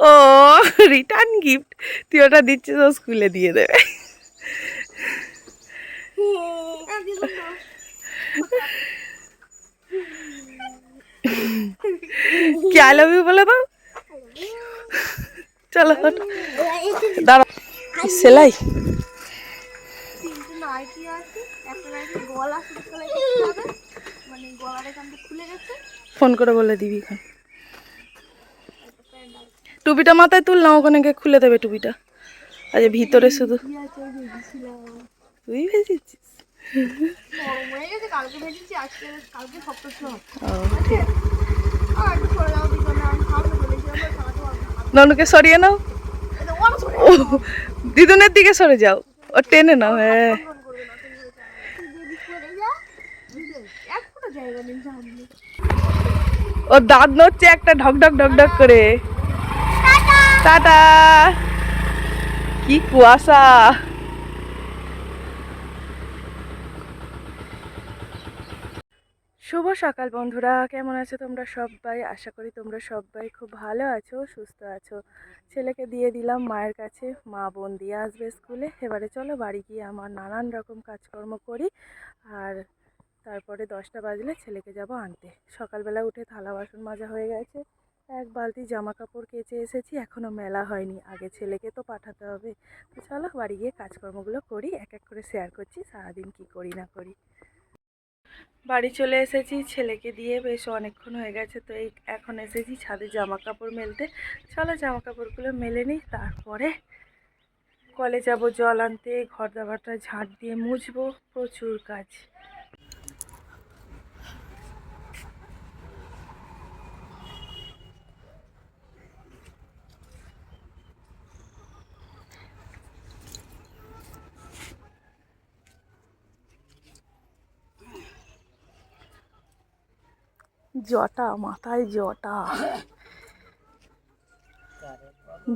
ও return gift তুই ওটা দিচ্ছিস ও স্কুলে দিয়ে দেবে। কি আই লাভ ইউ বলে দাও? চলো। দাঁড়া। সেলাই। মানে ফোন করে বলে দিবি এখন। টুপিটা মাথায় তুল না ওখানে গিয়ে খুলে দেবে টুপিটা। আচ্ছা ভিতরে শুধু। তুই ভেজেছিস? ননুকে সরিয়ে নাও। ওরা দিদুনের দিকে সরে যাও। ও টেনে নাও হ্যাঁ। করবে না তুমি হয়েছে তুই যদি সরে যা বুঝলে এক ফুটো জায়গা নেই জানলে ও দাঁত নড়ছে একটা ঢক ঢক ঢক ঢক করে। টাটা কি কুয়াশা! শুভ সকাল বন্ধুরা, কেমন আছো তোমরা সবাই? আশা করি তোমরা সবাই খুব ভালো আছো, সুস্থ আছো। ছেলেকে দিয়ে দিলাম মায়ের কাছে, মা বোন দিয়ে আসবে স্কুলে। এবারে চলো বাড়ি গিয়ে আমার নানান রকম কাজকর্ম করি আর তারপরে দশটা বাজলে ছেলেকে যাব আনতে। সকালবেলা উঠে থালা বাসন মাজা হয়ে গেছে। এক বালতি জামা কাপড় কেচে এসেছি এখনও মেলা হয়নি। আগে ছেলেকে তো পাঠাতে হবে। তো চলো বাড়ি গিয়ে কাজকর্মগুলো করি, এক এক করে শেয়ার করছি, সারাদিন কি করি না করি। বাড়ি চলে এসেছি, ছেলেকে দিয়ে বেশ অনেকক্ষণ হয়ে গেছে, তো এই এখন এসেছি ছাদে জামা কাপড় মেলতে। চলো জামা কাপড়গুলো মেলে নিই, তারপরে কলে যাব জল আনতে ঘর দাবারটা ঝাঁট দিয়ে মুছবো, প্রচুর কাজ। জটা মাথায় জটা।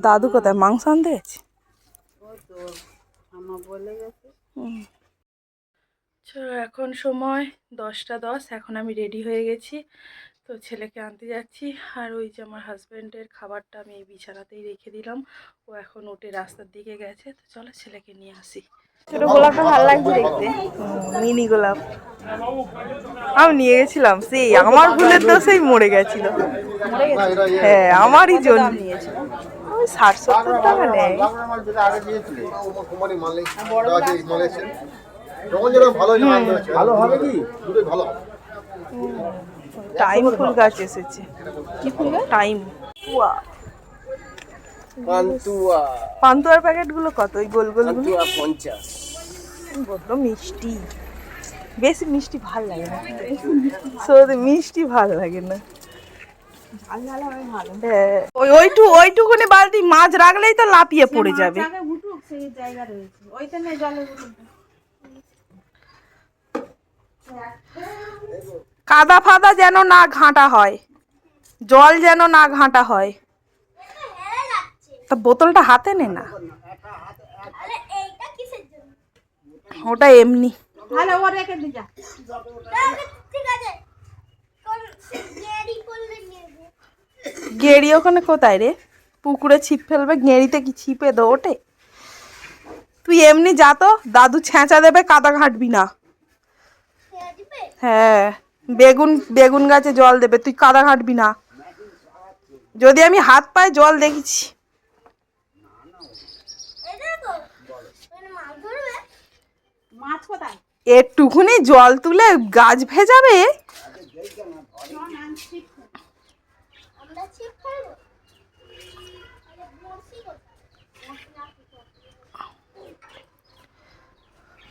দাদু কোথায়? মাংস আনতে গেছে। চলো এখন সময় দশটা দশ এখন আমি রেডি হয়ে গেছি। তো ছেলেকে আনতে যাচ্ছি আর ওই যে আমার হাজব্যান্ডের খাবারটা আমি এই বিছানাতেই রেখে দিলাম। ও এখন উঠে রাস্তার দিকে গেছে। তো চলো ছেলেকে নিয়ে আসি। ছোট গোলাপটা ভালো লাগছে দেখতে। মিনি গোলাপ। আমি নিয়ে গেছিলাম সেই আমার ভুলের দোষেই মরে গেছিল। হ্যাঁ আমারই জন্য। ওই ষাট সত্তর টাকা নেয়। ভালো হবে কি ভালো টাইম ফুল গাছ এসেছে। কি ফুল টাইম। পুয়া পান্তুয়া। পান্তুয়ার প্যাকেটগুলো কত? ওই গোল গোল পান্তুয়া পঞ্চাশ। বড্ড মিষ্টি। বেশি মিষ্টি ভালো লাগে না। সত্যি মিষ্টি ভালো লাগে না। হ্যাঁ। ওই ওইটু ওইটুকুনি বালতি মাছ রাখলেই তো লাপিয়ে পড়ে যাবে। কাদা ফাদা যেন না ঘাঁটা হয়। জল যেন না ঘাঁটা হয়। তা বোতলটা হাতে নে না। আরে এইটা কিসের জন্য? ওটা এমনি। ঠিক আছে কোন গেরি করলে নিয়ে যে। গেড়ি ওখানে কোথায় রে? পুকুরে ছিপ ফেলবে গেঁড়িতে কি ছিপে দো ওঠে? তুই এমনি যা তো দাদু ছেঁচা দেবে কাদা ঘাঁটবি না। হ্যাঁ বেগুন বেগুন গাছে জল দেবে তুই কাদা ঘাঁটবি না। যদি আমি হাত পায়ে জল দেখেছি। মাছ ধরবে একটুকুনি জল তুলে গাছ ভেজাবে।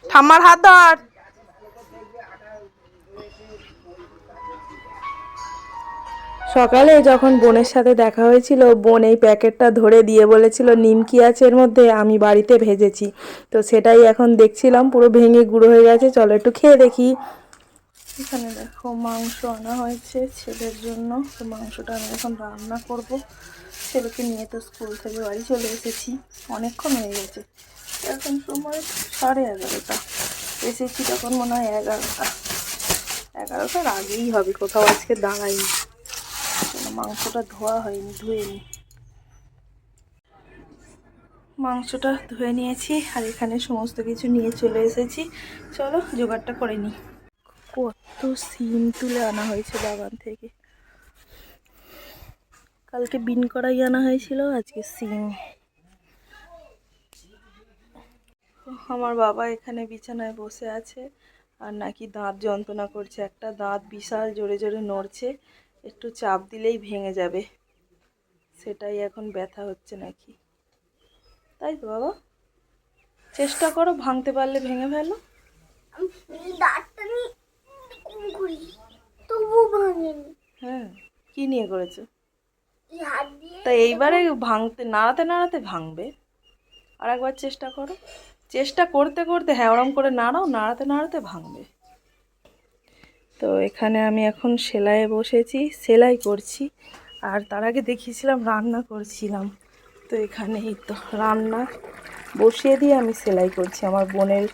ঠাম্মার হাত ধর সকালে যখন বোনের সাথে দেখা হয়েছিল, বোন এই প্যাকেটটা ধরে দিয়ে বলেছিল, নিমকি আছে এর মধ্যে, আমি বাড়িতে ভেজেছি। তো সেটাই এখন দেখছিলাম, পুরো ভেঙে গুঁড়ো হয়ে গেছে। চলো একটু খেয়ে দেখি। এখানে দেখো মাংস আনা হয়েছে ছেলের জন্য। তো মাংসটা আমি এখন রান্না করব। ছেলেকে নিয়ে তো স্কুল থেকে বাড়ি চলে এসেছি। অনেকক্ষণ হয়ে গেছে। এখন সময় সাড়ে এগারোটা। এসেছি তখন মনে হয় এগারোটা। এগারোটার আগেই হবে, কোথাও আজকে দাঁড়াইনি। মাংসটা ধোয়া হয়নি ধুয়ে নি মাংসটা ধুয়ে নিয়েছি আর এখানে সমস্ত কিছু নিয়ে চলে এসেছি। চলো, জোগাড়টা করে নিই। কত সিম তুলে আনা হয়েছে বাগান থেকে। কালকে বিন করাই আনা হয়েছিল, আজকে সিম। আমার বাবা এখানে বিছানায় বসে আছে, আর নাকি দাঁত যন্ত্রণা করছে। একটা দাঁত বিশাল জোরে জোরে নড়ছে। একটু চাপ দিলেই ভেঙে যাবে। সেটাই এখন ব্যথা হচ্ছে নাকি? তাই তো বাবা? চেষ্টা করো ভাঙতে পারলে ভেঙে ফেলো। হ্যাঁ কি নিয়ে করেছ? তা এইবারে ভাঙতে নাড়াতে নাড়াতে ভাঙবে। আর একবার চেষ্টা করো। চেষ্টা করতে করতে হ্যাঁ ওরম করে নাড়াও নাড়াতে নাড়াতে ভাঙবে। তো এখানে আমি এখন সেলাইয়ে বসেছি, সেলাই করছি। আর তার আগে দেখিয়েছিলাম, রান্না করছিলাম। তো এখানে এই তো রান্না। বসিয়ে দিয়ে আমি সেলাই করছি। আমার বোনের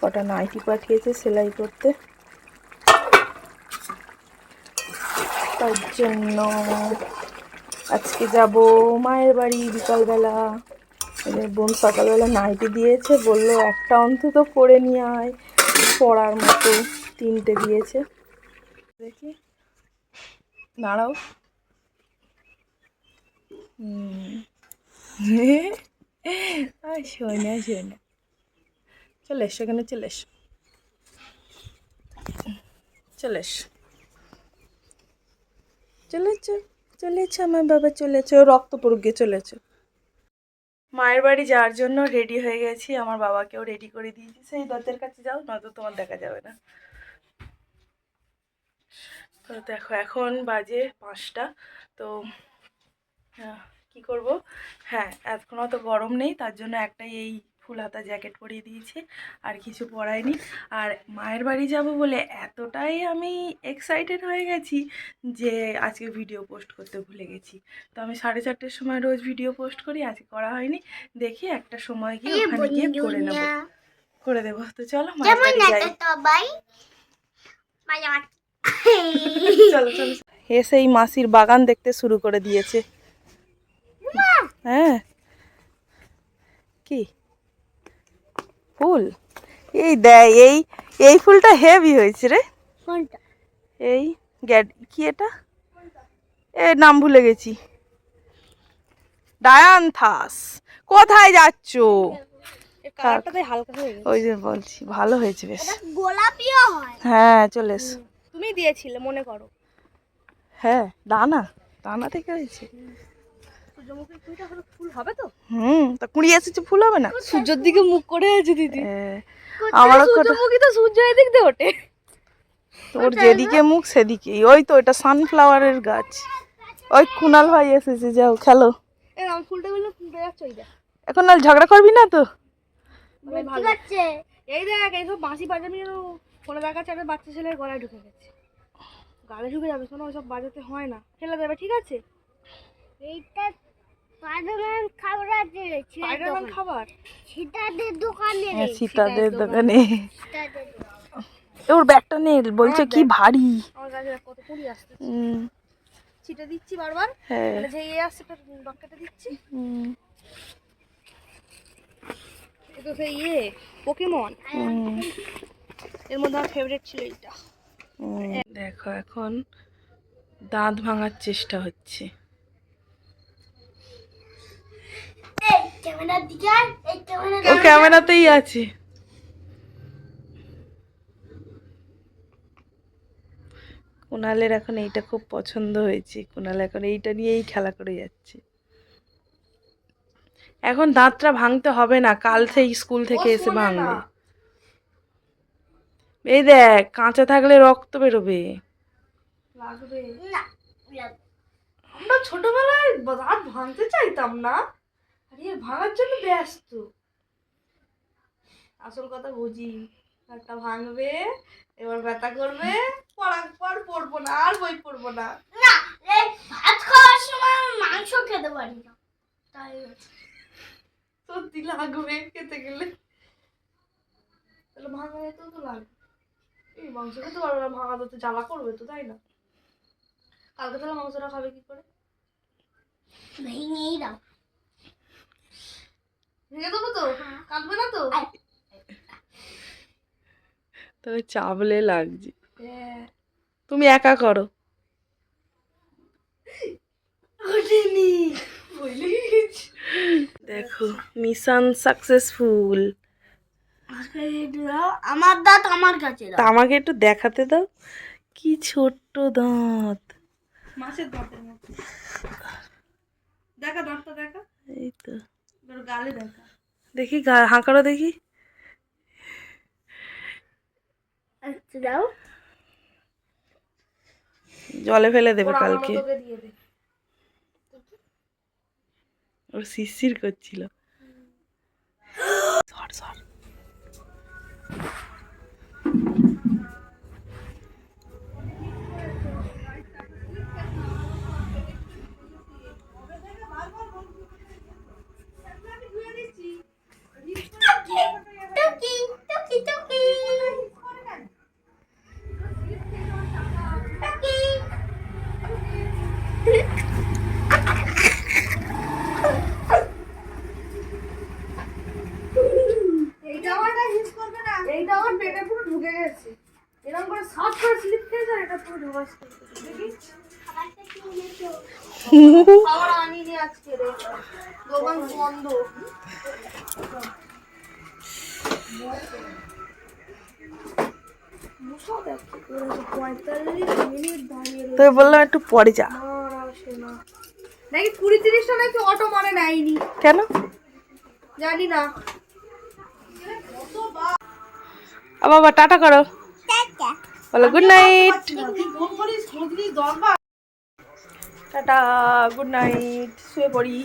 কটা নাইটি পাঠিয়েছে সেলাই করতে। তার জন্য আজকে যাব মায়ের বাড়ি বিকালবেলা। বোন সকালবেলা নাইটি দিয়েছে, বলল একটা অন্তত পরে নিয়ে আয়, পড়ার মতো। তিনটে দিয়েছে। দেখি। দাঁড়াও। শোনে শোনে। চলে এসো এখানে চলে এসো। চলে এসো। চলেছ চলেছ আমার বাবা চলেছ রক্ত পড়ুক গিয়ে চলেছ মায়ের বাড়ি যাওয়ার জন্য রেডি হয়ে গেছি। আমার বাবাকেও রেডি করে দিয়েছি। সেই দরজার কাছে যাও, নয়তো তোমার দেখা যাবে না। তো দেখো এখন বাজে পাঁচটা তো কি করব? হ্যাঁ এখনও তো গরম নেই তার জন্য একটাই এই ফুল হাতা জ্যাকেট পরিয়ে দিয়েছি আর কিছু পরাইনি আর মায়ের বাড়ি যাব বলে এতটাই আমি এক্সাইটেড হয়ে গেছি যে আজকে ভিডিও পোস্ট করতে ভুলে গেছি। তো আমি সাড়ে চারটের সময় রোজ ভিডিও পোস্ট করি আজকে করা হয়নি। দেখি একটা সময় গিয়ে ওখানে গিয়ে করে নেব করে দেবো। তো চলো মায়ের বাড়ি যাই। চলো চলো। এসে এই মাসির বাগান দেখতে শুরু করে দিয়েছে। হ্যাঁ। কি? ফুল? এই দেয় এই এই ফুলটা হেভি হয়েছে রে। এই গ্যাড কি এটা? এ নাম ভুলে গেছি। ডায়ান্থাস। কোথায় যাচ্ছ? ওই যে বলছি ভালো হয়েছে বেশ। গোলাপিও হয়। হ্যাঁ চলে এসো। তুমি দিয়েছিলে মনে করো। হ্যাঁ দানা দানা থেকে হয়েছে। সূর্যমুখীর কুড়িটা হলো ফুল হবে তো? হুম তা কুড়ি এসেছে ফুল হবে না? সূর্যের দিকে মুখ করে আছে দিদি। আমারও কটা সূর্যমুখী তো সূর্য এদিক দিয়ে ওঠে? তোর যেদিকে মুখ সেদিকে ওই তো এটা সানফ্লাওয়ারের গাছ। ওই কুনাল ভাই এসেছে যাও খেলো। এখন আর ঝগড়া করবি না তো? এই দেখ এইসব বাঁশি ফোনে দেখাচ্ছে একটা বাচ্চা ছেলের গলায় ঢুকে গেছে। গালে ঢুকে যাবে শোনো ওইসব বাজাতে হয় না। ফেলে দেবে ঠিক আছে? এইটা স্পাইডারম্যান খাবার আছে স্পাইডারম্যান খাবার? সীতাদের দোকানে হ্যাঁ, সীতাদের দোকানে। এ, ওর ব্যাগটা নে বলছে কি ভারী। আমার কাছে কত কুড়ি আসছে ছিটে দিচ্ছি বারবার হ্যাঁ। মানে যে ইয়ে আসছে একটা বাক্যাটা দিচ্ছি। হুম, এ তো সেই ইয়ে পোকেমন এর মধ্যে আমার ফেভারিট ছিল এইটা। দেখো এখন দাঁত ভাঙার চেষ্টা হচ্ছে। ও ক্যামেরাতেই আছে। কুণালের এখন এইটা খুব পছন্দ হয়েছে। কুণাল এখন এইটা নিয়েই খেলা করে যাচ্ছে। এখন দাঁতটা ভাঙতে হবে না কাল সেই স্কুল থেকে এসে ভাঙবে। এই দেখ কাঁচা থাকলে রক্ত বেরোবে। লাগবে। আমরা ছোটবেলায় দাঁত ভাঙতে চাইতাম না। আর এ ভাঙার জন্য ব্যস্ত। আসল কথা বুঝি। দাঁতটা ভাঙবে এবার ব্যথা করবে পড়ার পর পড়ব না আর বই পড়ব না। না এই ভাত খাওয়ার সময় মাংস খেতে পারি না। তাই সত্যি লাগবে খেতে গেলে। তাহলে ভাঙা যেতেও তো লাগবে। এই মাংস খেতে পারবে না ভাঙা তো জ্বালা করবে তো তাই না? কালকে তাহলে মাংসটা খাবে কি করে? ভেঙেই দাও। ভেঙে দেবো তো? কাঁদবে না তো? তবে চাবলে লাগছে। হ্যাঁ। তুমি একা করো। দেখো মিশন সাকসেসফুল আমার দাঁত আমার কাছে তা আমাকে একটু দেখাতে দাও। কি ছোট্ট দাঁত। মাছের দাঁতের মতো দেখা দাঁতটা দেখা। এই তো। গালে দেখা। দেখি গা হাঁ করো দেখি। আচ্ছা দাও। জলে ফেলে দেবে কালকে। দিয়ে ওর শিরশির করছিল। সর সর। you ঢুকে গেছে। এরকম করে সার্চ করে স্লিপ খেয়ে যায় এটা পুরো ঢুকাস দেখি। খাবার আনিনি আজকে রে। দোকান বন্ধ। মশা দেখ কি করেছে, পঁয়তাল্লিশ মিনিট দাঁড়িয়ে তো বললাম একটু পরে যা। নাকি কুড়ি তিরিশটা নাকি অটো মানে নেয়নি? কেন? জানি না। বাবা টাটা করো। বলো good night tata good night শুয়ে পড়ি।